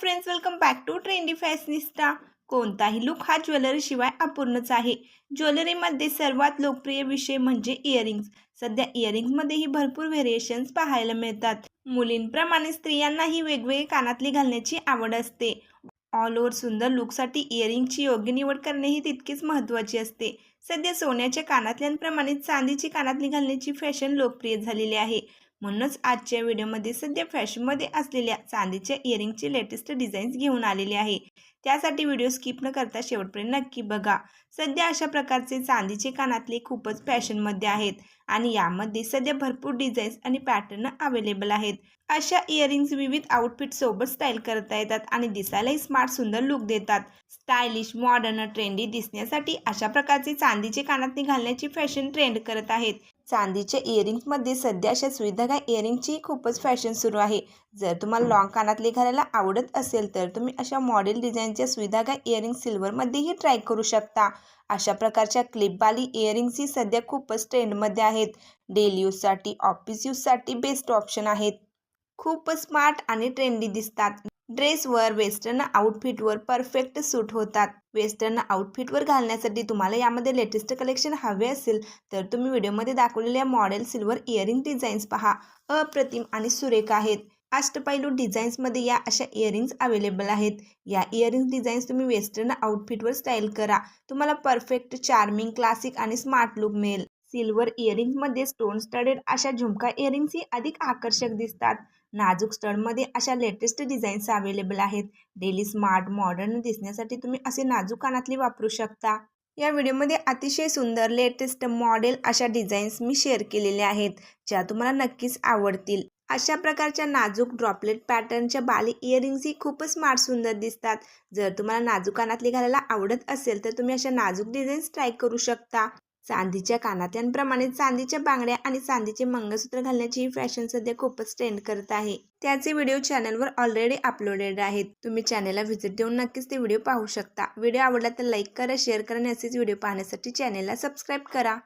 Friends welcome back to trendy fashionista कोणताही look हा ज्वेलरीशिवाय अपूर्णच आहे. ज्वेलरीमध्ये सर्वात लोकप्रिय विषय म्हणजे इयरिंग्स सध्या इयरिंग्समध्येही भरपूर व्हेरिएशन्स पाहायला मिळतात. मुलींप्रमाणे स्त्रियांनाही वेगवेगळे कानातली घालण्याची आवड असते. ऑल ओव्हर सुंदर लुकसाठी इयरिंगची योग्य निवड करणे ही तितकीच महत्त्वाची असते. सध्या सोन्याच्या कानातल्यांप्रमाणे चांदीची कानातली घालण्याची फॅशन लोकप्रिय झालेली आहे. म्हणूनच आजच्या व्हिडिओमध्ये सध्या फॅशनमध्ये असलेल्या चांदीच्या इयरिंगचे लेटेस्ट डिझाईन्स घेऊन आलेले आहे. त्यासाठी व्हिडिओ स्किप न करता शेवटपर्यंत नक्की बघा. सध्या अशा प्रकारचे चांदीचे कानातले खूपच फॅशनमध्ये आहेत आणि यामध्ये सध्या भरपूर डिझाईन्स आणि पॅटर्न अवेलेबल आहेत. अशा इयरिंग्स विविध आउटफिट सोबत स्टाईल करता येतात आणि दिसायलाही स्मार्ट सुंदर लुक देतात. स्टायलिश मॉडर्न ट्रेंडी दिसण्यासाठी अशा प्रकारचे चांदीचे कानातले घालण्याची फॅशन ट्रेंड करत आहेत. चांदीच्या इयरिंग्समध्ये सध्या अशा सुविधागा इयरिंगची खूपच फॅशन सुरू आहे. जर तुम्हाला लॉंग कानातले घालायला आवडत असेल तर तुम्ही अशा मॉडेल डिझाईनच्या सुविधागा इयरिंग सिल्वरमध्येही ट्राय करू शकता. अशा प्रकारच्या क्लिपवाली इयरिंग्सही सध्या खूपच ट्रेंडमध्ये आहेत. डेली यूजसाठी ऑफिस यूजसाठी बेस्ट ऑप्शन आहेत. खूपच स्मार्ट आणि ट्रेंडी दिसतात. ड्रेसवर वेस्टर्न आउटफिटवर परफेक्ट सूट होतात. वेस्टर्न आउटफिटवर घालण्यासाठी तुम्हाला यामध्ये लेटेस्ट कलेक्शन हवे असेल तर तुम्ही व्हिडिओमध्ये दाखवलेल्या मॉडेल सिल्वर इयरिंग डिझाईन्स पहा. अप्रतिम आणि सुरेख आहेत. अष्टपैलू डिझाईन्समध्ये या अशा इयरिंग्स अवेलेबल आहेत. या इयरिंग्स डिझाईन्स तुम्ही वेस्टर्न आउटफिटवर स्टाईल करा. तुम्हाला परफेक्ट चार्मिंग क्लासिक आणि स्मार्ट लुक मिळेल. सिल्वर इयरिंग्समध्ये स्टोन स्टडेड अशा झुमका इयरिंग्सही अधिक आकर्षक दिसतात. नाजूक स्टडमध्ये अशा लेटेस्ट डिझाईन्स अवेलेबल आहेत. डेली स्मार्ट मॉडर्न दिसण्यासाठी तुम्ही असे नाजूक कानातले वापरू शकता. या व्हिडिओमध्ये अतिशय सुंदर लेटेस्ट मॉडेल अशा डिझाईन्स मी शेअर केलेल्या आहेत ज्या तुम्हाला नक्कीच आवडतील. अशा प्रकारच्या नाजूक ड्रॉपलेट पॅटर्नच्या बाली इयरिंग्सही खूपच स्मार्ट सुंदर दिसतात. जर तुम्हाला नाजूक कानातली घालायला आवडत असेल तर तुम्ही अशा नाजूक डिझाईन्स ट्राय करू शकता. चांदीच्या कानात्यांप्रमाणे चांदीच्या बांगड्या आणि चांदीचे मंगळसूत्र घालण्याची ही फॅशन सध्या खूपच ट्रेंड करत आहे. त्याचे व्हिडिओ चॅनलवर ऑलरेडी अपलोडेड आहेत. तुम्ही चॅनलला व्हिजिट देऊन नक्कीच ते व्हिडिओ पाहू शकता. व्हिडिओ आवडला तर लाईक करा शेअर करा आणि असेच व्हिडिओ पाहण्यासाठी चॅनलला सबस्क्राईब करा.